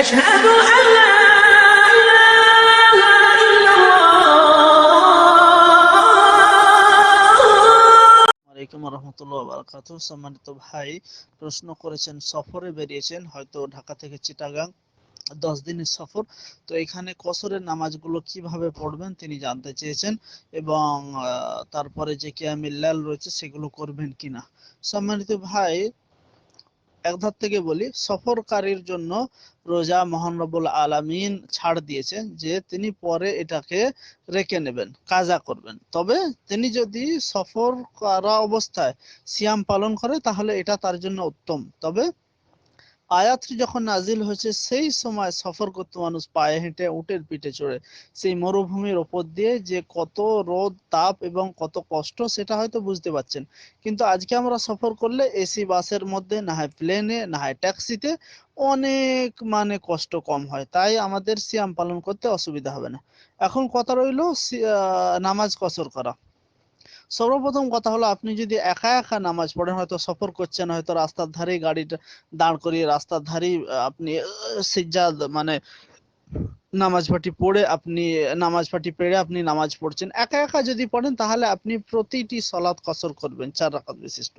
أشهد أن لا إله إلا الله আলাইকুম রহমতুল্লাহ বারাকাত সম্মানিত ভাই প্রশ্ন করেছেন সফরে বেরিয়েছেন হয়তো ঢাকা থেকে চিটাগাং দশ দিনের সফর তো এখানে কসরের নামাজগুলো কিভাবে পড়বেন তিনি জানতে চেয়েছেন এবং আহ, তারপরে যে কিয়ামিল্লাল রয়েছে সেগুলো করবেন কিনা সম্মানিত ভাই এক ধার থেকে বলি, সফরকারীর জন্য রোজা মহান রব্বুল আলামিন ছাড় দিয়েছেন যে তিনি পরে এটাকে রেখে নেবেন, কাজা করবেন। তবে তিনি যদি সফর করা অবস্থায় সিয়াম পালন করে, তাহলে এটা তার জন্য উত্তম। তবে আয়াতটি যখন নাজিল হয়েছে, সেই সময় সফর করতে মানুষ পায়ে হেঁটে উটের পিঠে চড়ে। সেই মরুভূমির ওপর দিয়ে যে কত রোদ, তাপ এবং কত কষ্ট, সেটা হয়তো বুঝতে পারছেন। কিন্তু আজকে আমরা সফর করলে এসি বাসের মধ্যে, না হয় প্লেনে, না হয় ট্যাক্সিতে অনেক মানে কষ্ট কম হয়। তাই আমাদের সিয়াম পালন করতে অসুবিধা হবে না। এখন কথা রইল নামাজ কসর করা। সর্বপ্রথম কথা হলো, আপনি যদি একা একা নামাজ পড়েন, হয়তো সফর করছেন, হয়তো রাস্তার ধারেই গাড়িটা দাঁড় করিয়ে রাস্তার ধারেই আপনি সিজ্জাদ মানে নামাজ পাটি পড়ে আপনি, নামাজ পাটি পেড়ে আপনি নামাজ পড়ছেন। একা একা যদি পড়েন, তাহলে আপনি প্রতিটি সলাৎ কসর করবেন, চার রাকাত বিশিষ্ট।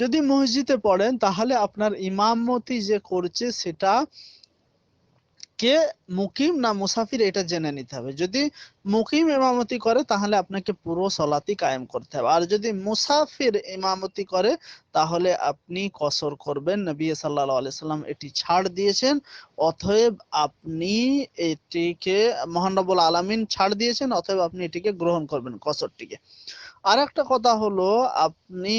যদি মসজিদে পড়েন, তাহলে আপনার ইমামতি যে করছে, সেটা কে মুকিম না মুসাফির এটা জেনে নিতে হবে। যদি মুকিম ইমামতি করে, তাহলে আপনাকে পুরো সলাতি কায়েম করতে হবে। আর যদি মুসাফির ইমামতি করে, তাহলে আপনি কসর করবেন। নবী সাল্লাল্লাহু আলাইহি সাল্লাম এটি ছাড় দিয়েছেন। অতএব আপনি এটিকে মহানবুল আলামিন ছাড় দিয়েছেন, অতএব আপনি এটিকে গ্রহণ করবেন কসরটিকে। আর একটা কথা হলো, আপনি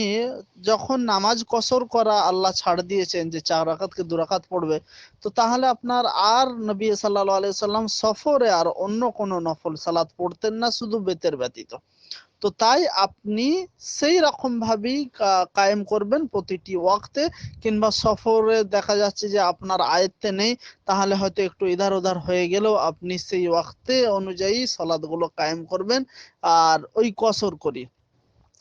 যখন নামাজ কসর করা আল্লাহ ছাড় দিয়েছেন যে চার রাকাতকে দু রাকাত পড়বে, তো তাহলে আপনার আর নবী সাল্লাল্লাহু আলাইহি সাল্লাম সফরে আর অন্য কোনো নফল সালাত পড়তেন না, শুধু বেতের ব্যতীত। তো তাই আপনি সেই রকম ভাবেই কায়েম করবেন প্রতিটি ওয়াক্তে, কিংবা সফরে দেখা যাচ্ছে যে আপনার আয়ত্তে নেই, তাহলে হয়তো একটু ইধার উধার হয়ে গেলেও আপনি সেই ওয়াক্তে অনুযায়ী সলাদগুলো কায়েম করবেন, আর ওই কসর করি।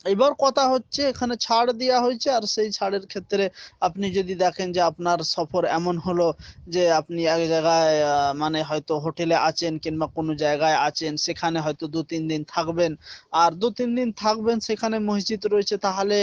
এবার কথা হচ্ছে, এখানে ছাড় দেওয়া হয়েছে আর সেই ছাড়ের ক্ষেত্রে আপনি যদি দেখেন যে আপনার সফর এমন হলো যে আপনি এক জায়গায় মানে হয়তো হোটেলে আছেন কিংবা কোনো জায়গায় আছেন, সেখানে হয়তো দু, তিন দিন থাকবেন আর দু, তিন দিন থাকবেন সেখানে মসজিদ রয়েছে, তাহলে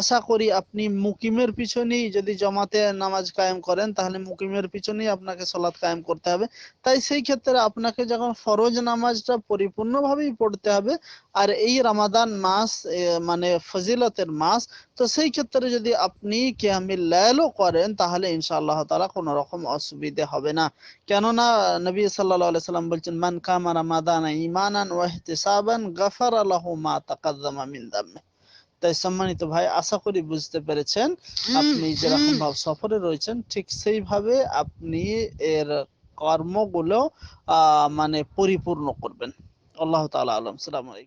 আশা করি আপনি মুকিমের পিছনেই যদি জমাতে নামাজ কায়েম করেন, তাহলে মুকিমের পিছনেই আপনাকে সলাৎ কায়েম করতে হবে। তাই সেই ক্ষেত্রে আপনাকে যখন ফরজ নামাজটা পরিপূর্ণভাবেই পড়তে হবে আর এই রামাদান মাস মানে ফজিলতের মাস তো সেই ক্ষেত্রে যদি আপনি কিয়ামিল লাইলও করেন তাহলে ইনশাআল্লাহ তাআলা কোনো রকম অসুবিধে হবে না। কেননা নবী সাল্লাল্লাহু আলাইহি সাল্লাম বলছেন মান কামা রামাদান ঈমানান ওয়া ইহতিসাবান গাফারা লাহু মা তাকাদ্দামা মিন দামে তাই সম্মানিত ভাই আশা করি বুঝতে পেরেছেন আপনি যেরকম ভাবে সফরে রয়েছেন ঠিক সেইভাবে আপনি এর কর্মগুলো আহ মানে পরিপূর্ণ করবেন। আল্লাহ তাআলা আলম। সালাম আলাইকুম।